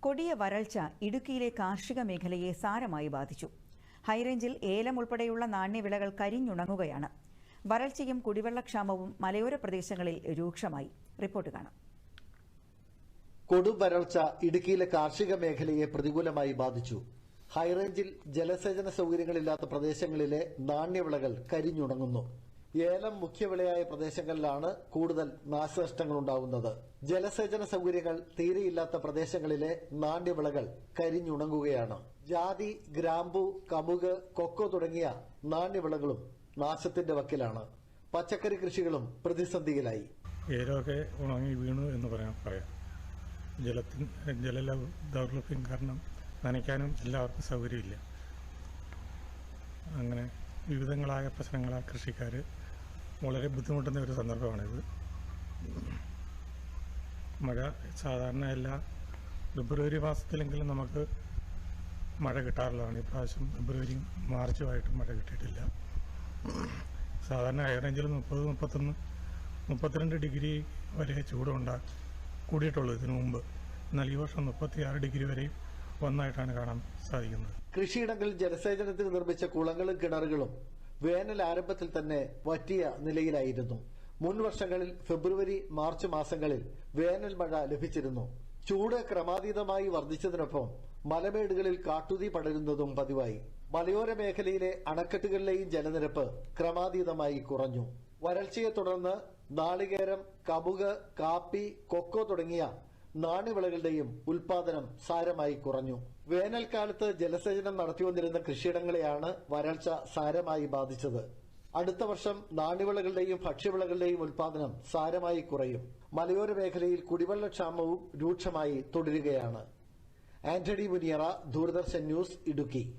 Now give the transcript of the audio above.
കൊടിയ വരൾച്ച ഇടുക്കിയിലെ കാർഷിക മേഖലയെ സാരമായി ബാധിച്ചു. ഹൈറേഞ്ചിൽ ഏലം ഉൾപ്പെടെയുള്ള നാണ്യവിളകൾ കരിഞ്ഞുണങ്ങുകയാണ്. വരൾച്ചയും കുടിവെള്ളക്ഷാമവും മലയോര പ്രദേശങ്ങളിൽ രൂക്ഷമായി. റിപ്പോർട്ട് കാണാം. കൊടുവരൾച്ച ഇടുക്കിയിലെ കാർഷിക മേഖലയെ പ്രതികൂലമായി ബാധിച്ചു. ഹൈറേഞ്ചിൽ ജലസേചന സൗകര്യങ്ങളില്ലാത്ത പ്രദേശങ്ങളിലെ നാണ്യവിളകൾ കരിഞ്ഞുണങ്ങുന്നു. ഏലം മുഖ്യവിളയായ പ്രദേശങ്ങളിലാണ് കൂടുതൽ നാശനഷ്ടങ്ങൾ ഉണ്ടാവുന്നത് ജലസേചന സൗകര്യങ്ങൾ തീരെയില്ലാത്ത പ്രദേശങ്ങളിലെ നാണ്യവിളകൾ കരിഞ്ഞുണങ്ങുകയാണ്. ജാതി ഗ്രാമ്പു കമുക് കൊക്കോ തുടങ്ങിയ നാണ്യവിളകളും നാശത്തിന്റെ വക്കിലാണ്. പച്ചക്കറി കൃഷികളും പ്രതിസന്ധിയിലായി. ഏലമൊക്കെ ഉണങ്ങി വീണു എന്ന് പറയാം പറയാം. ജലത്തിന് ജല ദൗർലഭ്യം കാരണം നനയ്ക്കാനും എല്ലാവർക്കും സൗകര്യമില്ല. അങ്ങനെ വിവിധങ്ങളായ പ്രശ്നങ്ങളാൽ കൃഷിക്കാർ വളരെ ബുദ്ധിമുട്ടുന്ന ഒരു സന്ദർഭമാണിത്. മഴ സാധാരണ എല്ലാ ഫെബ്രുവരി മാസത്തിലെങ്കിലും നമുക്ക് മഴ കിട്ടാറുള്ളതാണ്. ഇപ്രാവശ്യം ഫെബ്രുവരി മാർച്ചുമായിട്ട് മഴ കിട്ടിയിട്ടില്ല. സാധാരണ ഹൈറേഞ്ചിൽ മുപ്പത് മുപ്പത്തൊന്ന് മുപ്പത്തിരണ്ട് ഡിഗ്രി വരെ ചൂടുണ്ടാ കൂടിയിട്ടുള്ളൂ ഇതിനു മുമ്പ്. എന്നാൽ ഈ വർഷം മുപ്പത്തിയാറ് ഡിഗ്രി വരെ വന്നായിട്ടാണ് കാണാൻ സാധിക്കുന്നത്. കൃഷിയിടങ്ങളിൽ ജലസേചനത്തിന് നിർമ്മിച്ച കുളങ്ങളും കിണറുകളും വേനൽ ആരംഭത്തിൽ തന്നെ വറ്റിയ നിലയിലായിരുന്നു. മുൻ വർഷങ്ങളിൽ ഫെബ്രുവരി മാർച്ച് മാസങ്ങളിൽ വേനൽ മഴ ലഭിച്ചിരുന്നു. ചൂട് ക്രമാതീതമായി വർദ്ധിച്ചതിനൊപ്പം മലമേടുകളിൽ കാട്ടുതീ പടരുന്നതും പതിവായി. മലയോര മേഖലയിലെ അണക്കെട്ടുകളിലെയും ജലനിരപ്പ് ക്രമാതീതമായി കുറഞ്ഞു. വരൾച്ചയെ തുടർന്ന് നാളികേരം കമുക് കാപ്പി കൊക്കോ തുടങ്ങിയ നാണ്യവിളകളുടെയും ഉൽപാദനം സാരമായി കുറഞ്ഞു. വേനൽക്കാലത്ത് ജലസേചനം നടത്തിവന്നിരുന്ന കൃഷിയിടങ്ങളെയാണ് വരൾച്ച സാരമായി ബാധിച്ചത്. അടുത്ത വർഷം നാണ്യവിളകളുടെയും ഭക്ഷ്യവിളകളുടെയും ഉൽപാദനം സാരമായി കുറയും. മലയോര മേഖലയിൽ കുടിവെള്ളക്ഷാമവും രൂക്ഷമായി തുടരുകയാണ്. ആന്റണി മുനിയറ ദൂരദർശൻ ന്യൂസ് ഇടുക്കി.